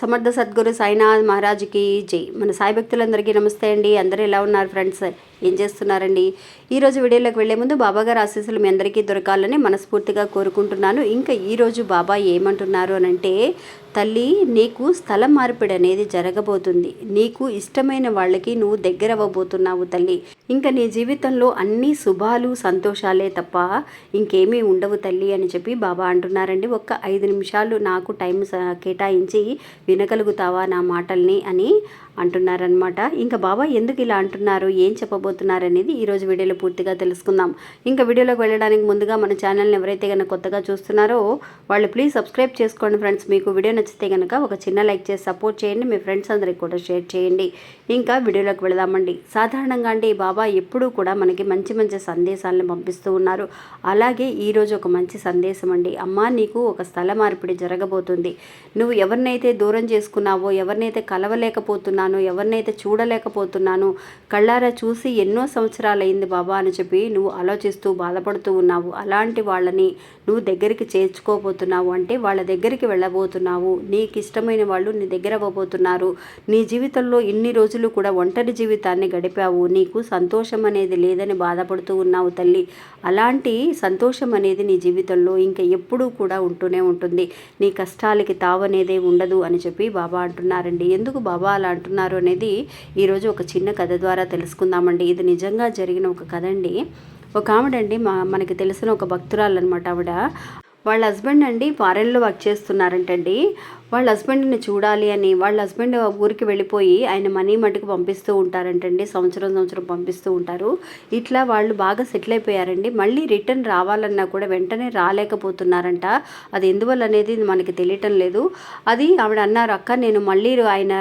సమర్థ సద్గురు సాయినాథ్ మహారాజ్కి జై. మన సాయి భక్తులందరికీ నమస్తే అండి. అందరూ ఎలా ఉన్నారు ఫ్రెండ్స్? ఏం చేస్తున్నారండి? ఈరోజు వీడియోలోకి వెళ్ళే ముందు బాబాగారు ఆశీస్సులు మీ అందరికీ దొరకాలని మనస్ఫూర్తిగా కోరుకుంటున్నాను. ఇంకా ఈరోజు బాబా ఏమంటున్నారు అని అంటే తల్లి నీకు స్థలం మార్పిడి అనేది జరగబోతుంది. నీకు ఇష్టమైన వాళ్ళకి నువ్వు దగ్గర అవ్వబోతున్నావు తల్లి. ఇంకా నీ జీవితంలో అన్ని శుభాలు సంతోషాలే తప్ప ఇంకేమీ ఉండవు తల్లి అని చెప్పి బాబా అంటున్నారండి. ఒక్క ఐదు నిమిషాలు నాకు టైం స- కేటాయించి వినగలుగుతావా నా మాటల్ని అని అంటున్నారనమాట ఇంకా బాబా ఎందుకు ఇలా అంటున్నారు? ఏం చెప్పబోతున్నారు అనేది ఈరోజు వీడియోలో పూర్తిగా తెలుసుకుందాం. ఇంకా వీడియోలోకి వెళ్ళడానికి ముందుగా మన ఛానల్ని ఎవరైతే కనుక కొత్తగా చూస్తున్నారో వాళ్ళు ప్లీజ్ సబ్స్క్రైబ్ చేసుకోండి ఫ్రెండ్స్. మీకు వీడియో నచ్చితే కనుక ఒక చిన్న లైక్ చేసి సపోర్ట్ చేయండి. మీ ఫ్రెండ్స్ అందరికి కూడా షేర్ చేయండి. ఇంకా వీడియోలోకి వెళదామండి. సాధారణంగా అండి బాబా ఎప్పుడూ కూడా మనకి మంచి మంచి సందేశాలను పంపిస్తూ ఉన్నారు. అలాగే ఈరోజు ఒక మంచి సందేశం అండి. అమ్మా నీకు ఒక స్థల మార్పిడి జరగబోతుంది. నువ్వు ఎవరినైతే దూరం చేసుకున్నావో ఎవరినైతే కలవలేకపోతున్నానో ఎవరినైతే చూడలేకపోతున్నాను కళ్ళారా చూసి ఎన్నో సంవత్సరాలు అయింది బాబా అని చెప్పి నువ్వు ఆలోచిస్తూ బాధపడుతూ ఉన్నావు. అలాంటి వాళ్ళని నువ్వు దగ్గరికి చేర్చుకోబోతున్నావు. అంటే వాళ్ళ దగ్గరికి వెళ్ళబోతున్నావు. నీకు ఇష్టమైన వాళ్ళు నీ దగ్గర అవ్వబోతున్నారు. నీ జీవితంలో ఇన్ని రోజులు కూడా ఒంటరి జీవితాన్ని గడిపావు. నీకు సంతోషం అనేది లేదని బాధపడుతూ ఉన్నావు తల్లి. అలాంటి సంతోషం అనేది నీ జీవితంలో ఇంకా ఎప్పుడూ కూడా ఉంటూనే ఉంటుంది. నీ కష్టాలకి తావనేదే ఉండదు అని చెప్పి బాబా అంటున్నారండి. ఎందుకు బాబా అలా అంటున్నారు? అనేది ఈరోజు ఒక చిన్న కథ ద్వారా తెలుసుకుందామండి. ఇది నిజంగా జరిగిన ఒక కథ అండి ఒక ఆవిడండి మా మనకి తెలిసిన ఒక భక్తురాలు అనమాట ఆవిడ. వాళ్ళ హస్బెండ్ అండి ఫారెన్లో వర్క్ చేస్తున్నారంటండి. వాళ్ళ హస్బెండ్ని చూడాలి అని వాళ్ళ హస్బెండ్ ఊరికి వెళ్ళిపోయి ఆయన మనీ మటుకు పంపిస్తూ ఉంటారంటండి. సంవత్సరం సంవత్సరం పంపిస్తూ ఉంటారు. ఇట్లా వాళ్ళు బాగా సెటిల్ అయిపోయారండి. మళ్ళీ రిటర్న్ రావాలన్నా కూడా వెంటనే రాలేకపోతున్నారంట. అది ఎందువల్ల అనేది మనకి తెలియటం లేదు. అది ఆవిడ అన్నారు అక్క నేను మళ్ళీ ఆయన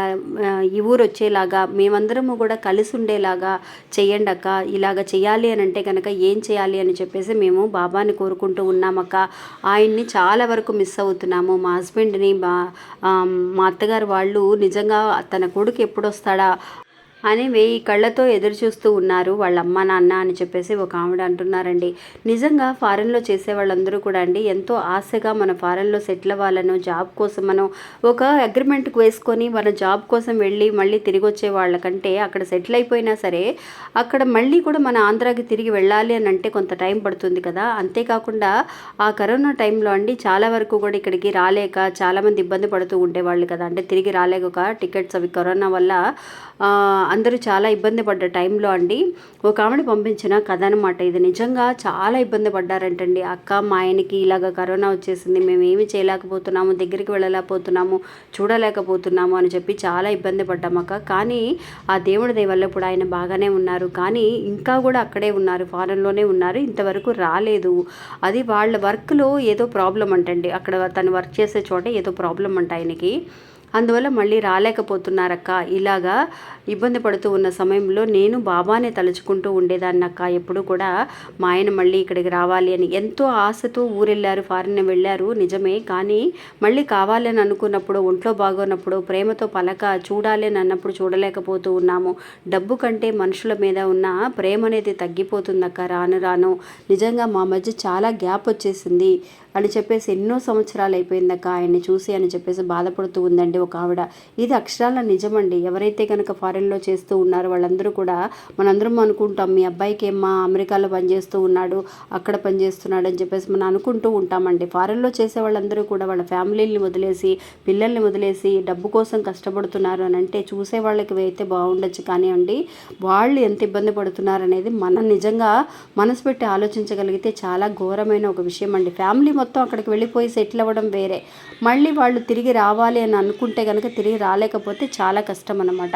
ఈ ఊరు వచ్చేలాగా మేమందరము కూడా కలిసి ఉండేలాగా చెయ్యండి అక్క. ఇలాగ చేయాలి అని అంటే కనుక ఏం చేయాలి అని చెప్పేసి మేము బాబాని కోరుకుంటూ ఉన్నామక్క ఆయన్ని చాలా వరకు మిస్ అవుతున్నాము. మా హస్బెండ్ని మా మా అత్తగారు వాళ్ళు నిజంగా తన కొడుకు ఎప్పుడు వస్తాడా అని వెయ్యి కళ్ళతో ఎదురు చూస్తూ ఉన్నారు వాళ్ళ అమ్మ నాన్న అని చెప్పేసి ఒక ఆవిడ అంటున్నారండి. నిజంగా ఫారెన్లో చేసే వాళ్ళందరూ కూడా అండి ఎంతో ఆశగా మన ఫారెన్లో సెటిల్ అవ్వాలనో జాబ్ కోసం మనం ఒక అగ్రిమెంట్కి వేసుకొని మన జాబ్ కోసం వెళ్ళి మళ్ళీ తిరిగి వచ్చే వాళ్ళకంటే అక్కడ సెటిల్ అయిపోయినా సరే అక్కడ మళ్ళీ కూడా మన ఆంధ్రాకి తిరిగి వెళ్ళాలి అని అంటే కొంత టైం పడుతుంది కదా. అంతేకాకుండా ఆ కరోనా టైంలో అండి చాలా వరకు కూడా ఇక్కడికి రాలేక చాలామంది ఇబ్బంది పడుతూ ఉండేవాళ్ళు కదా. అంటే తిరిగి రాలేక టికెట్స్ అవి కరోనా వల్ల అందరూ చాలా ఇబ్బంది పడ్డ టైంలో అండి ఒక ఆమెను పంపించిన కథ అనమాట ఇది. నిజంగా చాలా ఇబ్బంది పడ్డారంటండి. అక్క మా ఆయనకి ఇలాగ కరోనా వచ్చేసింది మేము ఏమి చేయలేకపోతున్నాము దగ్గరికి వెళ్ళలేకపోతున్నాము చూడలేకపోతున్నాము అని చెప్పి చాలా ఇబ్బంది పడ్డాం అక్క. కానీ ఆ దేవుడి దయవల్ల ఇప్పుడు ఆయన బాగానే ఉన్నారు. కానీ ఇంకా కూడా అక్కడే ఉన్నారు ఫారెన్లోనే ఉన్నారు. ఇంతవరకు రాలేదు. అది వాళ్ళ వర్క్లో ఏదో ప్రాబ్లం అంటండి. అక్కడ తను వర్క్ చేసే చోట ఏదో ప్రాబ్లం అంట ఆయనకి. అందువల్ల మళ్ళీ రాలేకపోతున్నారక్క. ఇలాగా ఇబ్బంది పడుతూ ఉన్న సమయంలో నేను బాబానే తలుచుకుంటూ ఉండేదాన్ని అక్క. ఎప్పుడు కూడా మా ఆయన మళ్ళీ ఇక్కడికి రావాలి అని ఎంతో ఆశతో ఊరెళ్ళారు ఫారిన్ వెళ్ళారు నిజమే. కానీ మళ్ళీ కావాలని అనుకున్నప్పుడు ఒంట్లో బాగోనప్పుడు ప్రేమతో పలక చూడాలి అని అన్నప్పుడు చూడలేకపోతూ ఉన్నాము. డబ్బు కంటే మనుషుల మీద ఉన్న ప్రేమ అనేది తగ్గిపోతుందక్క. రాను రాను. నిజంగా మా మధ్య చాలా గ్యాప్ వచ్చేసింది. అని చెప్పేసి ఎన్నో సంవత్సరాలు అయిపోయిందక్క. ఆయన్ని చూసి అని చెప్పేసి బాధపడుతూ ఉందండి ఒక ఆవిడ. ఇది అక్షరాల నిజమండి. ఎవరైతే కనుక ఫారెన్లో చేస్తూ ఉన్నారో వాళ్ళందరూ కూడా మనందరం అనుకుంటాం మీ అబ్బాయికి ఏమ్మా అమెరికాలో పనిచేస్తూ ఉన్నాడు అక్కడ పనిచేస్తున్నాడు అని చెప్పేసి మనం అనుకుంటూ ఉంటామండి. ఫారెన్లో చేసే వాళ్ళందరూ కూడా వాళ్ళ ఫ్యామిలీని వదిలేసి పిల్లల్ని వదిలేసి డబ్బు కోసం కష్టపడుతున్నారు అని అంటే చూసే వాళ్ళకి అయితే బాగుండొచ్చు కానీ అండి వాళ్ళు ఎంత ఇబ్బంది పడుతున్నారు అనేది మనం నిజంగా మనసు పెట్టి ఆలోచించగలిగితే చాలా ఘోరమైన ఒక విషయం అండి ఫ్యామిలీ మొత్తం అక్కడికి వెళ్ళిపోయి సెటిల్ అవ్వడం వేరే. మళ్ళీ వాళ్ళు తిరిగి రావాలి అని అనుకుంటే కనుక తిరిగి రాలేకపోతే చాలా కష్టం అన్నమాట.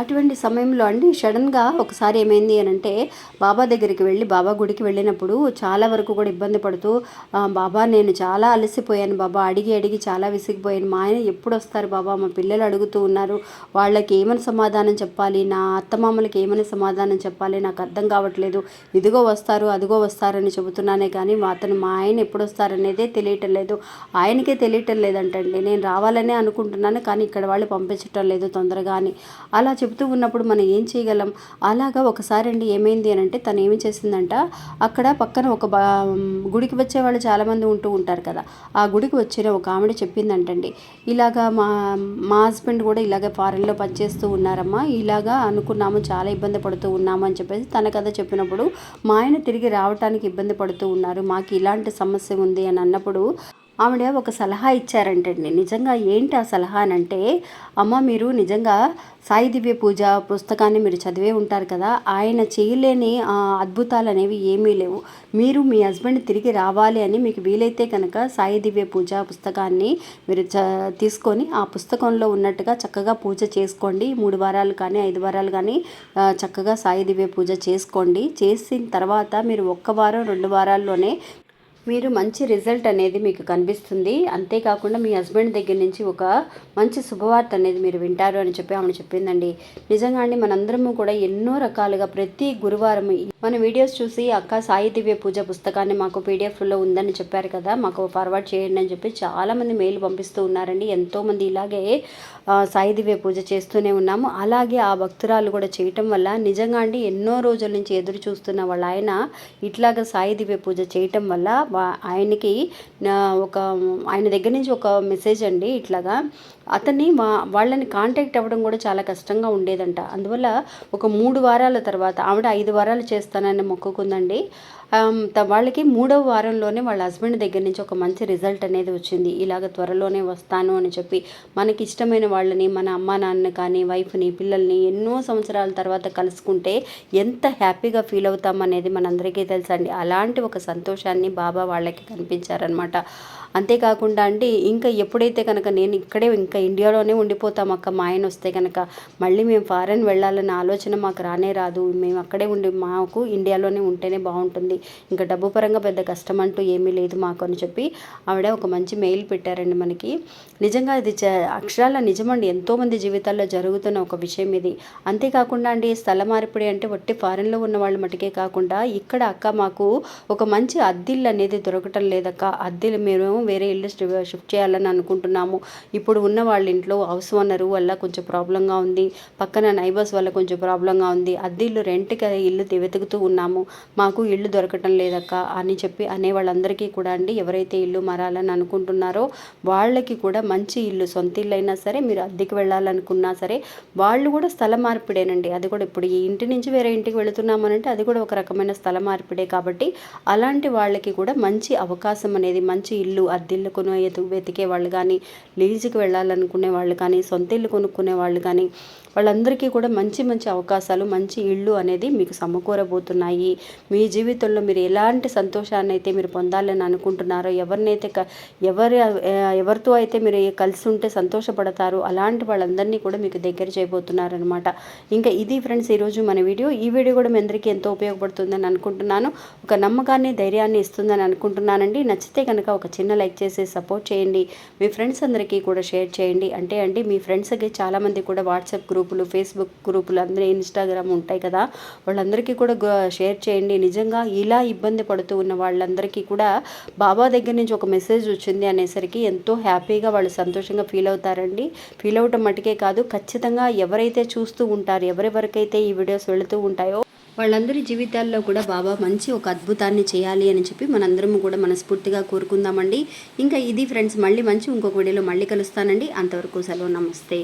అటువంటి సమయంలో అండి సడన్గా ఒకసారి ఏమైంది అని అంటే బాబా దగ్గరికి వెళ్ళి బాబా గుడికి వెళ్ళినప్పుడు చాలా వరకు కూడా ఇబ్బంది పడుతూ బాబా నేను చాలా అలసిపోయాను బాబా అడిగి అడిగి చాలా విసిగిపోయాను. మా ఆయన ఎప్పుడు వస్తారు బాబా? మా పిల్లలు అడుగుతూ ఉన్నారు. వాళ్ళకి ఏమని సమాధానం చెప్పాలి? నా అత్తమామలకి ఏమని సమాధానం చెప్పాలి? నాకు అర్థం కావట్లేదు. ఇదిగో వస్తారు అదిగో వస్తారని చెబుతున్నానే కానీ మా అతను మా ఆయన ఎప్పుడు వస్తారనేదే తెలియటం లేదు. ఆయనకే తెలియటం లేదంటండి. నేను రావాలనే అనుకుంటున్నాను కానీ ఇక్కడ వాళ్ళు పంపించటం లేదు తొందరగా అని అలా చెబుతూ ఉన్నప్పుడు మనం ఏం చేయగలం? అలాగా ఒకసారి అండి ఏమైంది అని అంటే తను ఏమి చేసిందంట అక్కడ పక్కన ఒక బా గుడికి వచ్చే వాళ్ళు చాలామంది ఉంటూ ఉంటారు కదా ఆ గుడికి వచ్చిన ఒక ఆవిడ చెప్పిందంటండి. ఇలాగా మా మా హస్బెండ్ కూడా ఇలాగ ఫారెన్లో పనిచేస్తూ ఉన్నారమ్మా ఇలాగా అనుకున్నాము చాలా ఇబ్బంది పడుతూ ఉన్నాము అని చెప్పేసి తన కథ చెప్పినప్పుడు మా ఆయన తిరిగి రావటానికి ఇబ్బంది పడుతూ ఉన్నారు మాకు ఇలాంటి సమస్య ఉంది అని అన్నప్పుడు ఆవిడ ఒక సలహా ఇచ్చారంటండి నిజంగా ఏంటి ఆ సలహా అంటే అమ్మ మీరు నిజంగా సాయి దివ్య పూజ పుస్తకాన్ని మీరు చదివే ఉంటారు కదా ఆయన చేయలేని ఆ, అద్భుతాలు అనేవి ఏమీ లేవు. మీరు మీ హస్బెండ్ తిరిగి రావాలి అని మీకు వీలైతే కనుక సాయి దివ్య పూజ పుస్తకాన్ని మీరు చ తీసుకొని ఆ పుస్తకంలో ఉన్నట్టుగా చక్కగా పూజ చేసుకోండి. మూడు వారాలు కానీ ఐదు వారాలు కానీ చక్కగా సాయి దివ్య పూజ చేసుకోండి. చేసిన తర్వాత మీరు ఒక్క వారం రెండు వారాల్లోనే మీరు మంచి రిజల్ట్ అనేది మీకు కనిపిస్తుంది. అంతేకాకుండా మీ హస్బెండ్ దగ్గర నుంచి ఒక మంచి శుభవార్త అనేది మీరు వింటారు అని చెప్పి ఆమె చెప్పిందండి. నిజంగా అండి మనందరము కూడా ఎన్నో రకాలుగా ప్రతి గురువారం మన వీడియోస్ చూసి అక్క సాయి దివ్య పూజ పుస్తకాన్ని మాకు పీడిఎఫ్లో ఉందని చెప్పారు కదా మాకు ఫార్వర్డ్ చేయండి అని చెప్పి చాలామంది మెయిల్ పంపిస్తూ ఉన్నారండి. ఎంతోమంది ఇలాగే సాయి దివ్య పూజ చేస్తూనే ఉన్నాము. అలాగే ఆ భక్తురాలు కూడా చేయటం వల్ల నిజంగా అండి ఎన్నో రోజుల నుంచి ఎదురు చూస్తున్న వాళ్ళ ఆయన ఇట్లాగా సాయి దివ్య పూజ చేయటం వల్ల ఆయనకి ఒక ఆయన దగ్గర నుంచి ఒక మెసేజ్ అండి ఇట్లాగా. అతన్ని మా వాళ్ళని కాంటాక్ట్ అవ్వడం కూడా చాలా కష్టంగా ఉండేదంట. అందువల్ల ఒక మూడు వారాల తర్వాత ఆవిడ ఐదు వారాలు చేస్తానని మొక్కుకుందండి. వాళ్ళకి మూడవ వారంలోనే వాళ్ళ హస్బెండ్ దగ్గర నుంచి ఒక మంచి రిజల్ట్ అనేది వచ్చింది. ఇలాగ త్వరలోనే వస్తాను అని చెప్పి మనకి ఇష్టమైన వాళ్ళని మన అమ్మ నాన్న కానీ వైఫ్ని పిల్లల్ని ఎన్నో సంవత్సరాల తర్వాత కలుసుకుంటే ఎంత హ్యాపీగా ఫీల్ అవుతాం అనేది మనందరికీ తెలుసండి. అలాంటి ఒక సంతోషాన్ని బాబా వాళ్ళకి కనిపించారనమాట అంతేకాకుండా అండి ఇంకా ఎప్పుడైతే కనుక నేను ఇక్కడే ఇంకా ఇండియాలోనే ఉండిపోతాం అక్క మా ఆయన వస్తే కనుక మళ్ళీ మేము ఫారెన్ వెళ్ళాలన్న ఆలోచన మాకు రానే రాదు. మేము అక్కడే ఉండి మాకు ఇండియాలోనే ఉంటేనే బాగుంటుంది. ఇంకా డబ్బు పరంగా పెద్ద కష్టం అంటూ ఏమీ లేదు మాకు అని చెప్పి ఆవిడ ఒక మంచి మెయిల్ పెట్టారండి మనకి. నిజంగా ఇది చ అక్షరాల నిజమండి. ఎంతోమంది జీవితాల్లో జరుగుతున్న ఒక విషయం ఇది. అంతేకాకుండా అండి స్థల మార్పిడి అంటే ఒట్టి ఫారెన్లో ఉన్న వాళ్ళు మటుకే కాకుండా ఇక్కడ అక్క మాకు ఒక మంచి అద్దిల్లు అనేది దొరకటం లేదక్క. అద్దెలు మేము వేరే ఇల్లు షిఫ్ట్ చేయాలని అనుకుంటున్నాము. ఇప్పుడు ఉన్న వాళ్ళ ఇంట్లో హౌస్ ఓనరు వల్ల కొంచెం ప్రాబ్లంగా ఉంది. పక్కన నైబర్స్ వల్ల కొంచెం ప్రాబ్లంగా ఉంది. అద్దె రెంట్కి ఇల్లు వెతుకుతూ ఉన్నాము. మాకు ఇల్లు దొరకటం లేదక్క అని చెప్పి అనే వాళ్ళందరికీ కూడా అండి ఎవరైతే ఇల్లు మారాలని అనుకుంటున్నారో వాళ్ళకి కూడా మంచి ఇల్లు సొంత ఇల్లు అయినా సరే మీరు అద్దెకి వెళ్ళాలనుకున్నా సరే వాళ్ళు కూడా స్థల మార్పిడేనండి. అది కూడా ఇప్పుడు ఈ ఇంటి నుంచి వేరే ఇంటికి వెళుతున్నామనంటే అది కూడా ఒక రకమైన స్థల మార్పిడే కాబట్టి అలాంటి వాళ్ళకి కూడా మంచి అవకాశం అనేది మంచి ఇల్లు అద్దెళ్ళు కొను వెతికే వాళ్ళు కానీ లీజుకి వెళ్ళాలనుకునే వాళ్ళు కానీ సొంత ఇల్లు కొనుక్కునే వాళ్ళు కానీ వాళ్ళందరికీ కూడా మంచి మంచి అవకాశాలు మంచి ఇళ్ళు అనేది మీకు సమకూరబోతున్నాయి. మీ జీవితంలో మీరు ఎలాంటి సంతోషాన్ని అయితే మీరు పొందాలని అనుకుంటున్నారో ఎవరినైతే క- ఎవరి ఎవరితో అయితే మీరు కలిసి ఉంటే సంతోషపడతారో అలాంటి వాళ్ళందరినీ కూడా మీకు దగ్గర చేయబోతున్నారనమాట ఇంకా ఇది ఫ్రెండ్స్ ఈరోజు మన వీడియో. ఈ వీడియో కూడా మీ అందరికీ ఎంతో ఉపయోగపడుతుందని అనుకుంటున్నాను. ఒక నమ్మకాన్ని ధైర్యాన్ని ఇస్తుందని అనుకుంటున్నానండి. నచ్చితే కనుక ఒక చిన్న లైక్ చేసి సపోర్ట్ చేయండి. మీ ఫ్రెండ్స్ అందరికీ కూడా షేర్ చేయండి. అంటే అండి మీ ఫ్రెండ్స్కి చాలామంది కూడా వాట్సాప్ గ్రూపులు ఫేస్బుక్ గ్రూపులు అందరూ ఇన్స్టాగ్రామ్ ఉంటాయి కదా. వాళ్ళందరికీ కూడా షేర్ చేయండి. నిజంగా ఇలా ఇబ్బంది పడుతూ ఉన్న వాళ్ళందరికీ కూడా బాబా దగ్గర నుంచి ఒక మెసేజ్ వచ్చింది అనేసరికి ఎంతో హ్యాపీగా వాళ్ళు సంతోషంగా ఫీల్ అవుతారండి. ఫీల్ అవటం మటుకే కాదు ఖచ్చితంగా ఎవరైతే చూస్తూ ఉంటారు ఎవరెవరికైతే ఈ వీడియోస్ వెళుతూ ఉంటాయో వాళ్ళందరి జీవితాల్లో కూడా బాబా మంచి ఒక అద్భుతాన్ని చేయాలి అని చెప్పి మనందరం కూడా మనస్ఫూర్తిగా కోరుకుందామండి. ఇంకా ఇది ఫ్రెండ్స్ మళ్ళీ మంచి ఇంకొక వీడియోలో మళ్ళీ కలుస్తానండి. అంతవరకు సెలవు నమస్తే.